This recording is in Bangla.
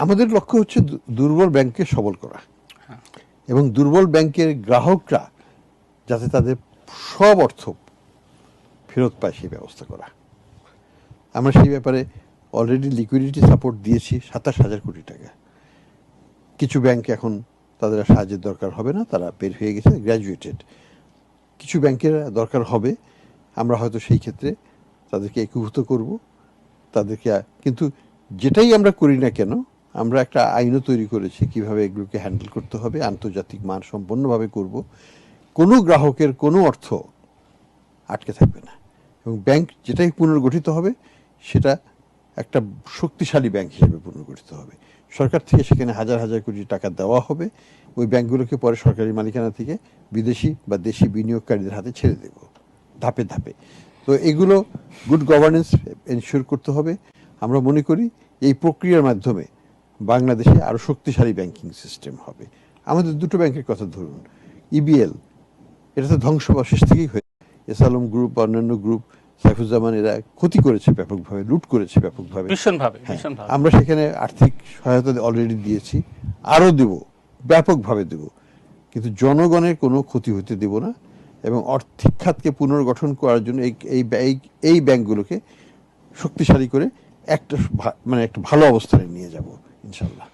আমাদের লক্ষ্য হচ্ছে দুর্বল ব্যাংককে সবল করা। হ্যাঁ। এবং দুর্বল ব্যাংকের গ্রাহকরা যাতে তাদের সব অর্থ ফেরত পায় সেই ব্যবস্থা করা। আমরা সেই ব্যাপারে অলরেডি লিকুইডিটি সাপোর্ট দিয়েছি সাতাশ হাজার কোটি টাকা। কিছু ব্যাংক এখন তাদের সাহায্যের দরকার হবে না তারা বের হয়ে গেছে গ্র্যাজুয়েটেড কিছু ব্যাংকের দরকার হবে আমরা হয়তো সেই ক্ষেত্রে তাদেরকে একীভূত করব। তাদেরকে কিন্তু যেটাই আমরা করি না কেন আমরা একটা আইনও তৈরি করেছি কীভাবে এগুলোকে হ্যান্ডেল করতে হবে, আন্তর্জাতিক মান সম্পন্নভাবে করব। কোনো গ্রাহকের কোনো অর্থ আটকে থাকবে না। এবং ব্যাংক যেটাই পুনর্গঠিত হবে, সেটা একটা শক্তিশালী ব্যাংক হিসেবে পুনর্গঠিত হবে। সরকার থেকে সেখানে হাজার হাজার কোটি টাকা দেওয়া হবে। ওই ব্যাংকগুলোকে পরে সরকারি মালিকানা থেকে বিদেশি বা দেশি বিনিয়োগকারীদের হাতে ছেড়ে দেব, ধাপে ধাপে। তো এগুলো গুড গভর্নেন্স এনশিওর করতে হবে। আমরা মনে করি এই প্রক্রিয়ার মাধ্যমে বাংলাদেশে আরও শক্তিশালী ব্যাংকিং সিস্টেম হবে। আমাদের দুটো ব্যাংকের কথা ধরুন। ইবিএল এটা তো ধ্বংসবশেষ থেকেই হয়েছে এসালম গ্রুপ অন্যান্য গ্রুপ সাইফুজ্জামান এরা ক্ষতি করেছে ব্যাপকভাবে লুট করেছে ব্যাপকভাবে। ভীষণভাবে হ্যাঁ, ভীষণভাবে। আমরা সেখানে আর্থিক সহায়তা অলরেডি দিয়েছি। আরও দেব ব্যাপকভাবে দেব। কিন্তু জনগণের কোনো ক্ষতি হতে দেব না এবং আর্থিক খাতকে পুনর্গঠন করার জন্য এই এই এই- এই ব্যাংকগুলোকে শক্তিশালী করে একটা মানে একটা ভালো অবস্থানে নিয়ে যাব। inşallah.